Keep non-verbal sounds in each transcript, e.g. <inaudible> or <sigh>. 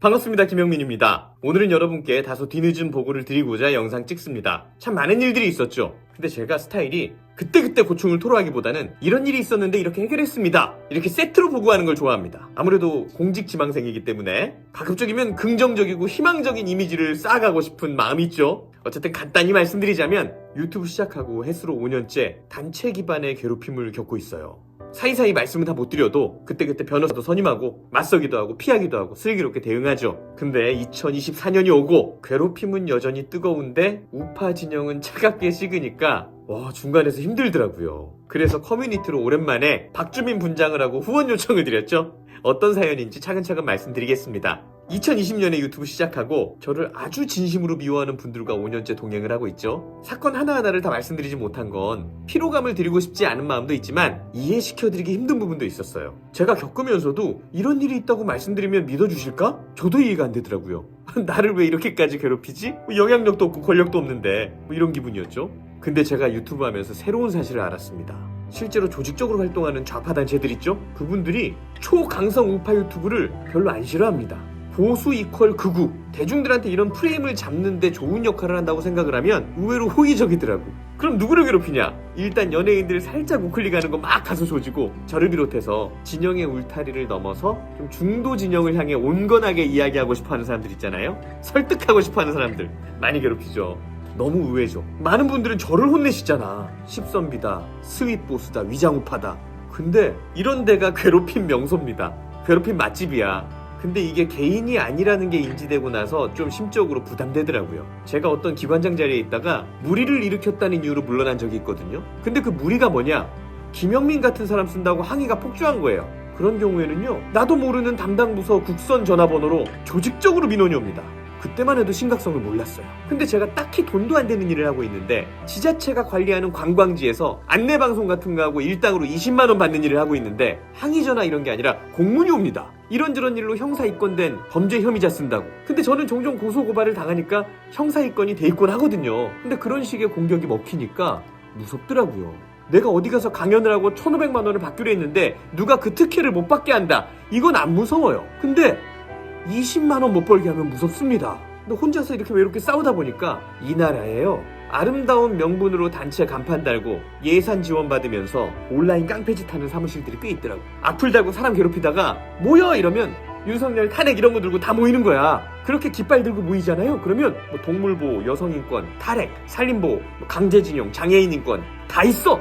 반갑습니다. 김영민입니다. 오늘은 여러분께 다소 뒤늦은 보고를 드리고자 영상 찍습니다. 참 많은 일들이 있었죠. 근데 제가 스타일이 그때그때 고충을 토로하기보다는 이런 일이 있었는데 이렇게 해결했습니다. 이렇게 세트로 보고하는 걸 좋아합니다. 아무래도 공직 지망생이기 때문에 가급적이면 긍정적이고 희망적인 이미지를 쌓아가고 싶은 마음이 있죠. 어쨌든 간단히 말씀드리자면 유튜브 시작하고 해수로 5년째 단체 기반의 괴롭힘을 겪고 있어요. 사이사이 말씀은 다못 드려도 그때그때 변호사도 선임하고 맞서기도 하고 피하기도 하고 슬기롭게 대응하죠. 근데 2024년이 오고 괴롭힘은 여전히 뜨거운데 우파 진영은 차갑게 식으니까 와 중간에서 힘들더라고요. 그래서 커뮤니티로 오랜만에 박주민 분장을 하고 후원 요청을 드렸죠. 어떤 사연인지 차근차근 말씀드리겠습니다. 2020년에 유튜브 시작하고 저를 아주 진심으로 미워하는 분들과 5년째 동행을 하고 있죠. 사건 하나하나를 다 말씀드리지 못한 건 피로감을 드리고 싶지 않은 마음도 있지만 이해시켜드리기 힘든 부분도 있었어요. 제가 겪으면서도 이런 일이 있다고 말씀드리면 믿어주실까? 저도 이해가 안 되더라고요. <laughs> 나를 왜 이렇게까지 괴롭히지? 뭐 영향력도 없고 권력도 없는데 뭐 이런 기분이었죠. 근데 제가 유튜브 하면서 새로운 사실을 알았습니다. 실제로 조직적으로 활동하는 좌파 단체들 있죠? 그분들이 초강성 우파 유튜브를 별로 안 싫어합니다. 보수 이퀄 극우 대중들한테 이런 프레임을 잡는데 좋은 역할을 한다고 생각을 하면 의외로 호의적이더라고 그럼 누구를 괴롭히냐 일단 연예인들 살짝 우클릭하는 거 막 가서 조지고 저를 비롯해서 진영의 울타리를 넘어서 좀 중도 진영을 향해 온건하게 이야기하고 싶어하는 사람들 있잖아요 설득하고 싶어하는 사람들 많이 괴롭히죠 너무 의외죠 많은 분들은 저를 혼내시잖아 십선비다 스윗보스다 위장우파다 근데 이런 데가 <laughs> 괴롭힘 명소입니다 괴롭힘 맛집이야 근데 이게 개인이 아니라는 게 인지되고 나서 좀 심적으로 부담되더라고요. 제가 어떤 기관장 자리에 있다가 무리를 일으켰다는 이유로 물러난 적이 있거든요. 근데 그 무리가 뭐냐? 김영민 같은 사람 쓴다고 항의가 폭주한 거예요. 그런 경우에는요, 나도 모르는 담당 부서 국선 전화번호로 조직적으로 민원이 옵니다. 그때만 해도 심각성을 몰랐어요. 근데 제가 딱히 돈도 안 되는 일을 하고 있는데 지자체가 관리하는 관광지에서 안내방송 같은 거 하고 일당으로 20만 원 받는 일을 하고 있는데 항의 전화 이런 게 아니라 공문이 옵니다. 이런저런 일로 형사 입건된 범죄 혐의자 쓴다고. 근데 저는 종종 고소 고발을 당하니까 형사 입건이 대입건 하거든요. 근데 그런 식의 공격이 먹히니까 무섭더라고요. 내가 어디 가서 강연을 하고 1,500만 원을 받기로 했는데 누가 그 특혜를 못 받게 한다. 이건 안 무서워요. 근데 20만 원 못 벌게 하면 무섭습니다. 근데 혼자서 이렇게 외롭게 싸우다 보니까 이 나라에요. 아름다운 명분으로 단체 간판 달고 예산 지원 받으면서 온라인 깡패짓 하는 사무실들이 꽤 있더라고. 악플 달고 사람 괴롭히다가 모여 이러면 윤석열 탄핵 이런 거 들고 다 모이는 거야. 그렇게 깃발 들고 모이잖아요. 그러면 뭐 동물보호, 여성인권, 탈핵, 살림보호, 뭐 강제징용, 장애인 인권 다 있어.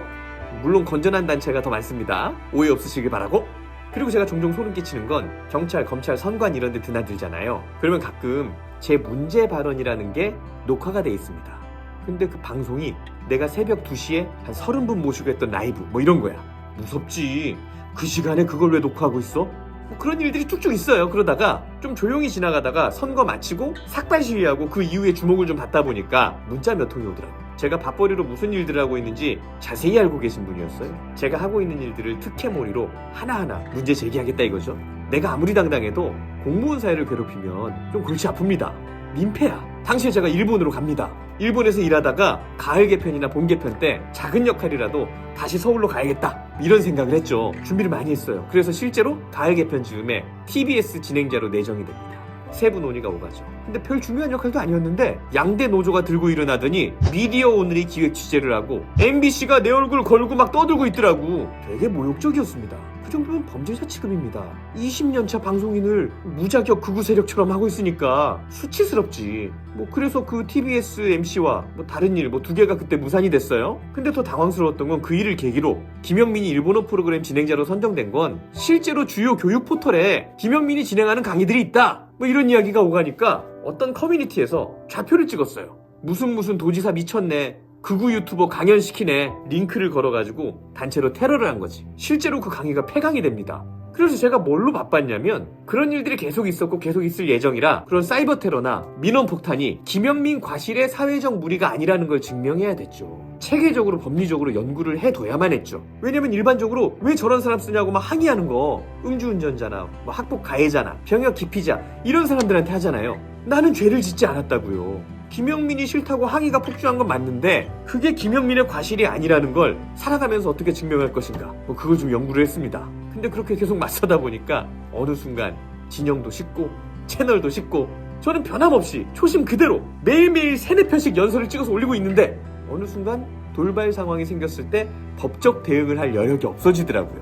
물론 건전한 단체가 더 많습니다. 오해 없으시길 바라고. 그리고 제가 종종 소름 끼치는 건 경찰, 검찰, 선관 이런 데 드나들잖아요. 그러면 가끔 제 문제 발언이라는 게 녹화가 돼 있습니다. 근데 그 방송이 내가 새벽 2시에 한 30분 모시고 했던 라이브 뭐 이런 거야. 무섭지. 그 시간에 그걸 왜 녹화하고 있어? 뭐 그런 일들이 쭉쭉 있어요. 그러다가 좀 조용히 지나가다가 선거 마치고 삭발 시위하고 그 이후에 주목을 좀 받다 보니까 문자 몇 통이 오더라고. 제가 밥벌이로 무슨 일들을 하고 있는지 자세히 알고 계신 분이었어요. 제가 하고 있는 일들을 특혜몰이로 하나하나 문제 제기하겠다 이거죠. 내가 아무리 당당해도 공무원 사회를 괴롭히면 좀 골치 아픕니다. 민폐야. 당시에 제가 일본으로 갑니다. 일본에서 일하다가 가을 개편이나 봄 개편 때 작은 역할이라도 다시 서울로 가야겠다. 이런 생각을 했죠. 준비를 많이 했어요. 그래서 실제로 가을 개편 즈음에 TBS 진행자로 내정이 됩니다. 세부 논의가 오가죠. 근데 별 중요한 역할도 아니었는데 양대 노조가 들고 일어나더니 미디어 오늘이 기획 취재를 하고 MBC가 내 얼굴 걸고 막 떠들고 있더라고. 되게 모욕적이었습니다. 그 정도면 범죄자 취급입니다. 20년차 방송인을 무자격 극우 세력처럼 하고 있으니까 수치스럽지. 뭐 그래서 그 TBS MC와 뭐 다른 일 뭐 두 개가 그때 무산이 됐어요. 근데 더 당황스러웠던 건 그 일을 계기로 김영민이 일본어 프로그램 진행자로 선정된 건 실제로 주요 교육 포털에 김영민이 진행하는 강의들이 있다. 뭐 이런 이야기가 오가니까 어떤 커뮤니티에서 좌표를 찍었어요. 무슨 무슨 도지사 미쳤네. 극우 유튜버 강연시키네. 링크를 걸어가지고 단체로 테러를 한 거지. 실제로 그 강의가 폐강이 됩니다. 그래서 제가 뭘로 바빴냐면 그런 일들이 계속 있었고 계속 있을 예정이라 그런 사이버 테러나 민원 폭탄이 김영민 과실의 사회적 무리가 아니라는 걸 증명해야 됐죠. 체계적으로 법리적으로 연구를 해둬야만 했죠. 왜냐면 일반적으로 왜 저런 사람 쓰냐고 막 항의하는 거 음주운전자나 뭐 학폭 가해자나 병역 기피자 이런 사람들한테 하잖아요. 나는 죄를 짓지 않았다고요. 김영민이 싫다고 항의가 폭주한 건 맞는데 그게 김영민의 과실이 아니라는 걸 살아가면서 어떻게 증명할 것인가 뭐 그걸 좀 연구를 했습니다. 근데 그렇게 계속 맞서다 보니까 어느 순간 진영도 식고 채널도 쉽고 저는 변함없이 초심 그대로 매일매일 세네 편씩 연설을 찍어서 올리고 있는데 어느 순간 돌발 상황이 생겼을 때 법적 대응을 할 여력이 없어지더라고요.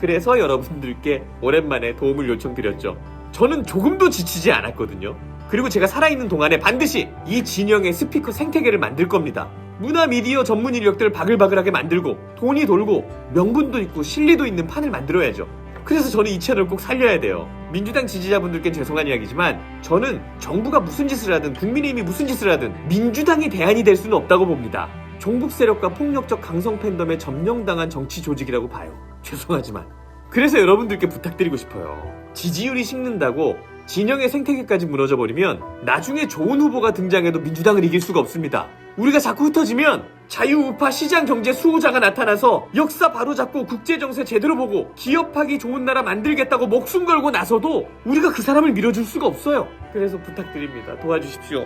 그래서 여러분들께 오랜만에 도움을 요청드렸죠. 저는 조금도 지치지 않았거든요. 그리고 제가 살아있는 동안에 반드시 이 진영의 스피커 생태계를 만들 겁니다. 문화 미디어 전문 인력들 바글바글하게 만들고 돈이 돌고 명분도 있고 실리도 있는 판을 만들어야죠. 그래서 저는 이 채널 꼭 살려야 돼요. 민주당 지지자분들께 죄송한 이야기지만 저는 정부가 무슨 짓을 하든 국민의힘이 무슨 짓을 하든 민주당이 대안이 될 수는 없다고 봅니다. 종북 세력과 폭력적 강성 팬덤에 점령당한 정치 조직이라고 봐요. 죄송하지만. 그래서 여러분들께 부탁드리고 싶어요. 지지율이 식는다고 진영의 생태계까지 무너져 버리면 나중에 좋은 후보가 등장해도 민주당을 이길 수가 없습니다. 우리가 자꾸 흩어지면 자유우파 시장 경제 수호자가 나타나서 역사 바로잡고 국제 정세 제대로 보고 기업하기 좋은 나라 만들겠다고 목숨 걸고 나서도 우리가 그 사람을 밀어줄 수가 없어요. 그래서 부탁드립니다. 도와주십시오.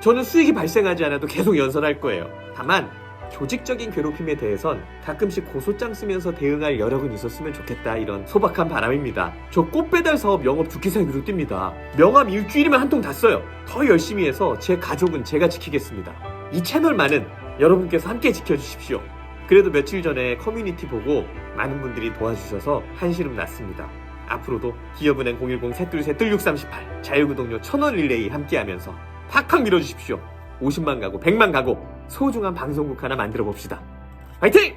저는 수익이 발생하지 않아도 계속 연설할 거예요. 다만 조직적인 괴롭힘에 대해선 가끔씩 고소장 쓰면서 대응할 여력은 있었으면 좋겠다 이런 소박한 바람입니다. 저 꽃배달 사업 영업 두기사에 눈을 띕니다. 명함 일주일이면 한 통 다 써요. 더 열심히 해서 제 가족은 제가 지키겠습니다. 이 채널만은 여러분께서 함께 지켜주십시오. 그래도 며칠 전에 커뮤니티 보고 많은 분들이 도와주셔서 한시름 났습니다. 앞으로도 기업은행 010-323-638 자유구독료 1000원 릴레이 함께하면서 팍팍 밀어주십시오. 50만 가고 100만 가고 소중한 방송국 하나 만들어 봅시다. 화이팅!